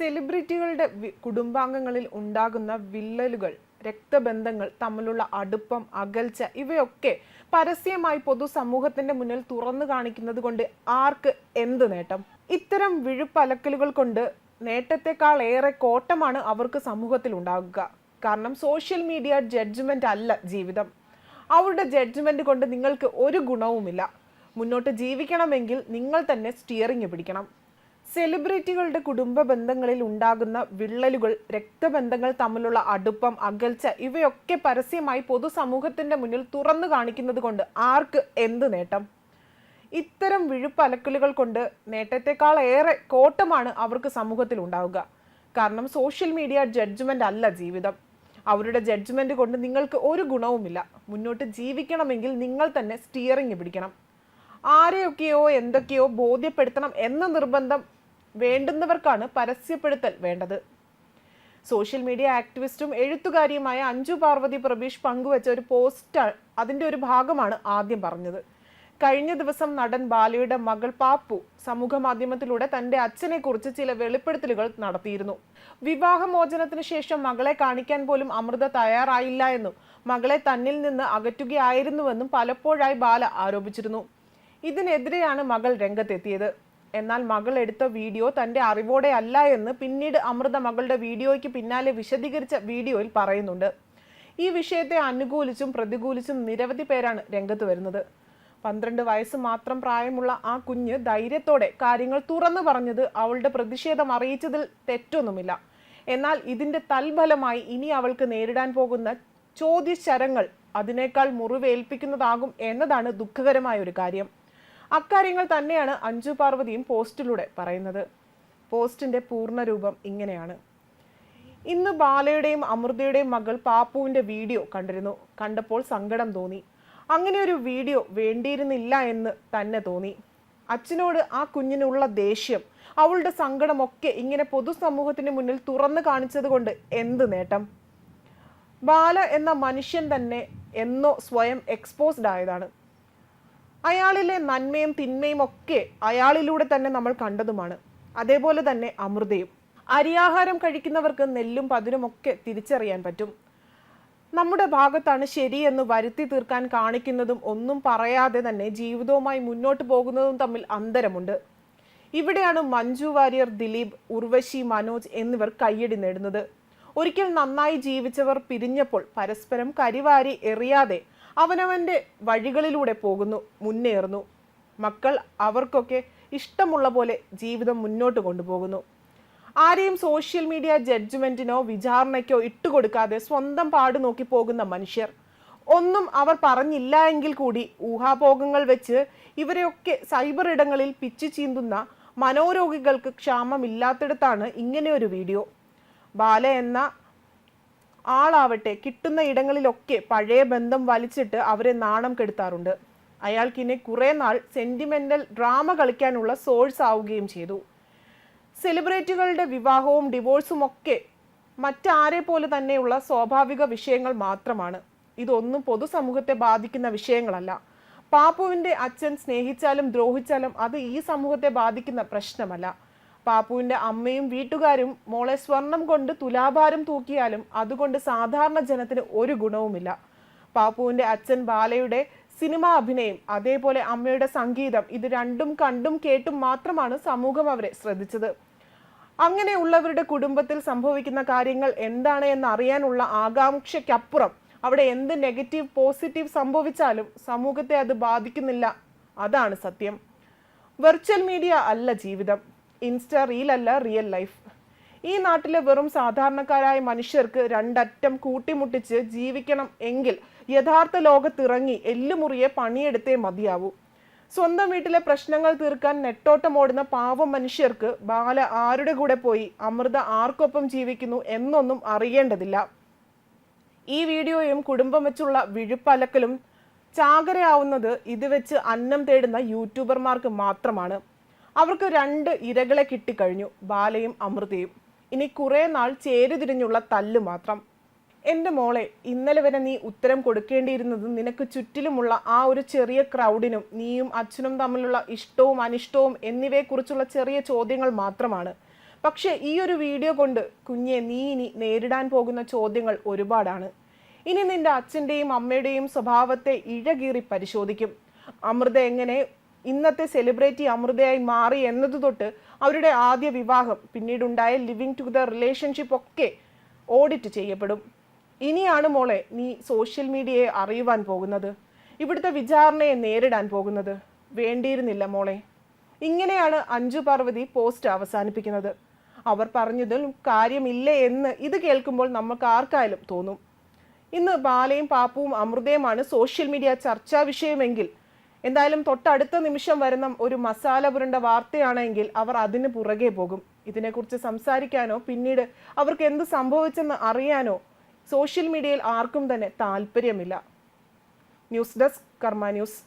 സെലിബ്രിറ്റികളുടെ കുടുംബാംഗങ്ങളിൽ ഉണ്ടാകുന്ന വിള്ളലുകൾ രക്തബന്ധങ്ങൾ തമ്മിലുള്ള അടുപ്പം അകൽച്ച ഇവയൊക്കെ പരസ്യമായി പൊതുസമൂഹത്തിന്റെ മുന്നിൽ തുറന്നു കാണിക്കുന്നത് കൊണ്ട് ആർക്ക് എന്ത് നേട്ടം? ഇത്തരം വിഴുപ്പലക്കലുകൾ കൊണ്ട് നേട്ടത്തെക്കാൾ ഏറെ കോട്ടമാണ് അവർക്ക് സമൂഹത്തിൽ ഉണ്ടാകുക. കാരണം സോഷ്യൽ മീഡിയ ജഡ്ജ്മെന്റ് അല്ല ജീവിതം. അവരുടെ ജഡ്ജ്മെന്റ് കൊണ്ട് നിങ്ങൾക്ക് ഒരു ഗുണവുമില്ല. മുന്നോട്ട് ജീവിക്കണമെങ്കിൽ നിങ്ങൾ തന്നെ സ്റ്റിയറിംഗ് പിടിക്കണം. സെലിബ്രിറ്റികളുടെ കുടുംബ ബന്ധങ്ങളിൽ ഉണ്ടാകുന്ന വിള്ളലുകൾ രക്തബന്ധങ്ങൾ തമ്മിലുള്ള അടുപ്പം അകൽച്ച ഇവയൊക്കെ പരസ്യമായി പൊതുസമൂഹത്തിന്റെ മുന്നിൽ തുറന്നു കാണിക്കുന്നത് കൊണ്ട് ആർക്ക് എന്ത് നേട്ടം? ഇത്തരം വിഴുപ്പലക്കലുകൾ കൊണ്ട് നേട്ടത്തെക്കാൾ ഏറെ കോട്ടമാണ് അവർക്ക് സമൂഹത്തിൽ ഉണ്ടാവുക. കാരണം സോഷ്യൽ മീഡിയ ജഡ്ജ്മെന്റ് അല്ല ജീവിതം. അവരുടെ ജഡ്ജ്മെന്റ് കൊണ്ട് നിങ്ങൾക്ക് ഒരു ഗുണവുമില്ല. മുന്നോട്ട് ജീവിക്കണമെങ്കിൽ നിങ്ങൾ തന്നെ സ്റ്റിയറിംഗ് പിടിക്കണം. ആരെയൊക്കെയോ എന്തൊക്കെയോ ബോധ്യപ്പെടുത്തണം എന്ന നിർബന്ധം വേണ്ടുന്നവർക്കാണ് പരസ്യപ്പെടുത്തൽ വേണ്ടത്. സോഷ്യൽ മീഡിയ ആക്ടിവിസ്റ്റും എഴുത്തുകാരിയുമായ അഞ്ജു പാർവതി പ്രബീഷ് പങ്കുവച്ച ഒരു പോസ്റ്റ് അതിന്റെ ഒരു ഭാഗമാണ് ആദ്യം പറഞ്ഞത്. കഴിഞ്ഞ ദിവസം നടൻ ബാലയുടെ മകൾ പാപ്പു സമൂഹ മാധ്യമത്തിലൂടെ തന്റെ അച്ഛനെ കുറിച്ച് ചില വെളിപ്പെടുത്തലുകൾ നടത്തിയിരുന്നു. വിവാഹമോചനത്തിന് ശേഷം മകളെ കാണിക്കാൻ പോലും അമൃത തയ്യാറായില്ല എന്നും മകളെ തന്നിൽ നിന്ന് അകറ്റുകയായിരുന്നുവെന്നും പലപ്പോഴായി ബാല ആരോപിച്ചിരുന്നു. ഇതിനെതിരെയാണ് മകൾ രംഗത്തെത്തിയത്. എന്നാൽ മകൾ എടുത്ത വീഡിയോ തന്റെ അറിവോടെ അല്ല എന്ന് പിന്നീട് അമൃത മകളുടെ വീഡിയോയ്ക്ക് പിന്നാലെ വിശദീകരിച്ച വീഡിയോയിൽ പറയുന്നുണ്ട്. ഈ വിഷയത്തെ അനുകൂലിച്ചും പ്രതികൂലിച്ചും നിരവധി പേരാണ് രംഗത്ത് വരുന്നത്. പന്ത്രണ്ട് വയസ്സ് മാത്രം പ്രായമുള്ള ആ കുഞ്ഞ് ധൈര്യത്തോടെ കാര്യങ്ങൾ തുറന്നു പറഞ്ഞത് അവളുടെ പ്രതിഷേധം അറിയിച്ചതിൽ തെറ്റൊന്നുമില്ല. എന്നാൽ ഇതിന്റെ തൽഫലമായി ഇനി അവൾക്ക് നേരിടാൻ പോകുന്ന ചോദ്യശരങ്ങൾ അതിനേക്കാൾ മുറിവേൽപ്പിക്കുന്നതാകും എന്നതാണ് ദുഃഖകരമായ ഒരു കാര്യം. അക്കാര്യങ്ങൾ തന്നെയാണ് അഞ്ജു പാർവതിയും പോസ്റ്റിലൂടെ പറയുന്നത്. പോസ്റ്റിന്റെ പൂർണരൂപം ഇങ്ങനെയാണ്. ഇന്ന് ബാലയുടെയും അമൃതയുടെയും മകൾ പാപ്പുവിന്റെ വീഡിയോ കണ്ടിരുന്നു. കണ്ടപ്പോൾ സങ്കടം തോന്നി. അങ്ങനെ ഒരു വീഡിയോ വേണ്ടിയിരുന്നില്ല എന്ന് തന്നെ തോന്നി. അച്ഛനോട് ആ കുഞ്ഞിനുള്ള ദേഷ്യം അവളുടെ സങ്കടമൊക്കെ ഇങ്ങനെ പൊതുസമൂഹത്തിന് മുന്നിൽ തുറന്നു കാണിച്ചതുകൊണ്ട് എന്ത് നേട്ടം? ബാല എന്ന മനുഷ്യൻ തന്നെ എന്നോ സ്വയം എക്സ്പോസ്ഡ് ആയതാണ്. അയാളിലെ നന്മയും തിന്മയും ഒക്കെ അയാളിലൂടെ തന്നെ നമ്മൾ കണ്ടതുമാണ്. അതേപോലെ തന്നെ അമൃതയും. അരിയാഹാരം കഴിക്കുന്നവർക്ക് നെല്ലും പതിരും ഒക്കെ തിരിച്ചറിയാൻ പറ്റും. നമ്മുടെ ഭാഗത്താണ് ശരിയെന്ന് വരുത്തി തീർക്കാൻ കാണിക്കുന്നതും ഒന്നും പറയാതെ തന്നെ ജീവിതവുമായി മുന്നോട്ട് പോകുന്നതും തമ്മിൽ അന്തരമുണ്ട്. ഇവിടെയാണ് മഞ്ജു വാര്യർ ദിലീപ് ഉർവശി മനോജ് എന്നിവർ കയ്യടി നേടുന്നത്. ഒരിക്കൽ നന്നായി ജീവിച്ചവർ പിരിഞ്ഞപ്പോൾ പരസ്പരം കരിവാരി എറിയാതെ അവനവന്റെ വഴികളിലൂടെ പോകുന്നു മുന്നേറുന്നു. മക്കൾ അവർക്കൊക്കെ ഇഷ്ടമുള്ള പോലെ ജീവിതം മുന്നോട്ട് കൊണ്ടുപോകുന്നു. ആരെയും സോഷ്യൽ മീഡിയ ജഡ്ജ്മെന്റിനോ വിചാരണയ്ക്കോ ഇട്ടുകൊടുക്കാതെ സ്വന്തം പാട് നോക്കി പോകുന്ന മനുഷ്യർ. ഒന്നും അവർ പറഞ്ഞില്ല എങ്കിൽ കൂടി ഊഹാഭോഗങ്ങൾ വെച്ച് ഇവരെയൊക്കെ സൈബർ ഇടങ്ങളിൽ പിച്ചു ചീന്തുന്ന മനോരോഗികൾക്ക് ക്ഷാമമില്ലാത്തിടത്താണ് ഇങ്ങനെയൊരു വീഡിയോ. ബാല എന്ന ആളാവട്ടെ കിട്ടുന്ന ഇടങ്ങളിലൊക്കെ പഴയ ബന്ധം വലിച്ചിട്ട് അവരെ നാണം കെടുത്താറുണ്ട്. അയാൾക്കിനെ കുറേ നാൾ സെന്റിമെന്റൽ ഡ്രാമ കളിക്കാനുള്ള സോഴ്സ് ആവുകയും ചെയ്തു. സെലിബ്രിറ്റികളുടെ വിവാഹവും ഡിവോഴ്സും ഒക്കെ മറ്റാരെ പോലെ തന്നെയുള്ള സ്വാഭാവിക വിഷയങ്ങൾ മാത്രമാണ്. ഇതൊന്നും പൊതുസമൂഹത്തെ ബാധിക്കുന്ന വിഷയങ്ങളല്ല. പാപ്പുവിന്റെ അച്ഛൻ സ്നേഹിച്ചാലും ദ്രോഹിച്ചാലും അത് ഈ സമൂഹത്തെ ബാധിക്കുന്ന പ്രശ്നമല്ല. പാപ്പുവിന്റെ അമ്മയും വീട്ടുകാരും മോളെ സ്വർണം കൊണ്ട് തുലാഭാരം തൂക്കിയാലും അതുകൊണ്ട് സാധാരണ ജനത്തിന് ഒരു ഗുണവുമില്ല. പാപ്പുവിന്റെ അച്ഛൻ ബാലയുടെ സിനിമാ അഭിനയം അതേപോലെ അമ്മയുടെ സംഗീതം ഇത് രണ്ടും കണ്ടും കേട്ടും മാത്രമാണ് സമൂഹം അവരെ ശ്രദ്ധിച്ചത്. അങ്ങനെയുള്ളവരുടെ കുടുംബത്തിൽ സംഭവിക്കുന്ന കാര്യങ്ങൾ എന്താണ് എന്ന് അറിയാനുള്ള ആകാംക്ഷയ്ക്കപ്പുറം അവിടെ എന്ത് നെഗറ്റീവ് പോസിറ്റീവ് സംഭവിച്ചാലും സമൂഹത്തെ അത് ബാധിക്കുന്നില്ല. അതാണ് സത്യം. വെർച്വൽ മീഡിയ അല്ല ജീവിതം. ഇൻസ്റ്റ റീലല്ല റിയൽ ലൈഫ് ഈ നാട്ടിലെ വെറും സാധാരണക്കാരായ മനുഷ്യർക്ക് രണ്ടറ്റം കൂട്ടിമുട്ടിച്ച് ജീവിക്കണം എങ്കിൽ യഥാർത്ഥ ലോകത്തിറങ്ങി എല്ലുമുറിയെ പണിയെടുത്തേ മതിയാവൂ. സ്വന്തം വീട്ടിലെ പ്രശ്നങ്ങൾ തീർക്കാൻ നെട്ടോട്ടമോടുന്ന പാവം മനുഷ്യർക്ക് ബാല ആരുടെ കൂടെ പോയി അമൃത ആർക്കൊപ്പം ജീവിക്കുന്നു എന്നൊന്നും അറിയേണ്ടതില്ല. ഈ വീഡിയോയും കുടുംബം വെച്ചുള്ള വിഴുപ്പലക്കലും ചാകരയാവുന്നത് ഇത് വെച്ച് അന്നം തേടുന്ന യൂട്യൂബർമാർക്ക് മാത്രമാണ്. അവർക്ക് രണ്ട് ഇരകളെ കിട്ടിക്കഴിഞ്ഞു ബാലയും അമൃതയും. ഇനി കുറേ നാൾ ചേരുതിരിഞ്ഞുള്ള തല്ല് മാത്രം. എന്റെ മോളെ ഇന്നലെ വരെ നീ ഉത്തരം കൊടുക്കേണ്ടിയിരുന്നത് നിനക്ക് ചുറ്റിലുമുള്ള ആ ഒരു ചെറിയ ക്രൗഡിനും നീയും അച്ഛനും തമ്മിലുള്ള ഇഷ്ടവും അനിഷ്ടവും എന്നിവയെക്കുറിച്ചുള്ള ചെറിയ ചോദ്യങ്ങൾ മാത്രമാണ്. പക്ഷേ ഈ ഒരു വീഡിയോ കൊണ്ട് കുഞ്ഞെ നീ ഇനി നേരിടാൻ പോകുന്ന ചോദ്യങ്ങൾ ഒരുപാടാണ്. ഇനി നിന്റെ അച്ഛന്റെയും അമ്മയുടെയും സ്വഭാവത്തെ ഇഴകീറി പരിശോധിക്കും. അമൃത എങ്ങനെ ഇന്നത്തെ സെലിബ്രിറ്റി അമൃതയായി മാറി എന്നത് തൊട്ട് അവരുടെ ആദ്യ വിവാഹം പിന്നീടുണ്ടായ ലിവിങ് ടുഗദർ റിലേഷൻഷിപ്പ് ഒക്കെ ഓഡിറ്റ് ചെയ്യപ്പെടും. ഇനിയാണ് മോളെ നീ സോഷ്യൽ മീഡിയയെ അറിയുവാൻ പോകുന്നത്. ഇവിടുത്തെ വിചാരണയെ നേരിടാൻ പോകുന്നത്. വേണ്ടിയിരുന്നില്ല മോളെ. ഇങ്ങനെയാണ് അഞ്ജു പാർവതി പോസ്റ്റ് അവസാനിപ്പിക്കുന്നത്. അവർ പറഞ്ഞതിൽ കാര്യമില്ല എന്ന് ഇത് കേൾക്കുമ്പോൾ നമുക്ക് ആർക്കായാലും തോന്നും. ഇന്ന് ബാലയും പാപ്പുവും അമൃതയുമാണ് സോഷ്യൽ മീഡിയ ചർച്ചാ വിഷയമെങ്കിൽ എന്തായാലും തൊട്ടടുത്ത നിമിഷം വരുന്ന ഒരു മസാല പുരണ്ട വാർത്തയാണെങ്കിൽ അവർ അതിന് പുറകെ പോകും. ഇതിനെക്കുറിച്ച് സംസാരിക്കാനോ പിന്നീട് അവർക്ക് എന്ത് സംഭവിച്ചെന്ന് അറിയാനോ സോഷ്യൽ മീഡിയയിൽ ആർക്കും തന്നെ താല്പര്യമില്ല. News desk Karma News.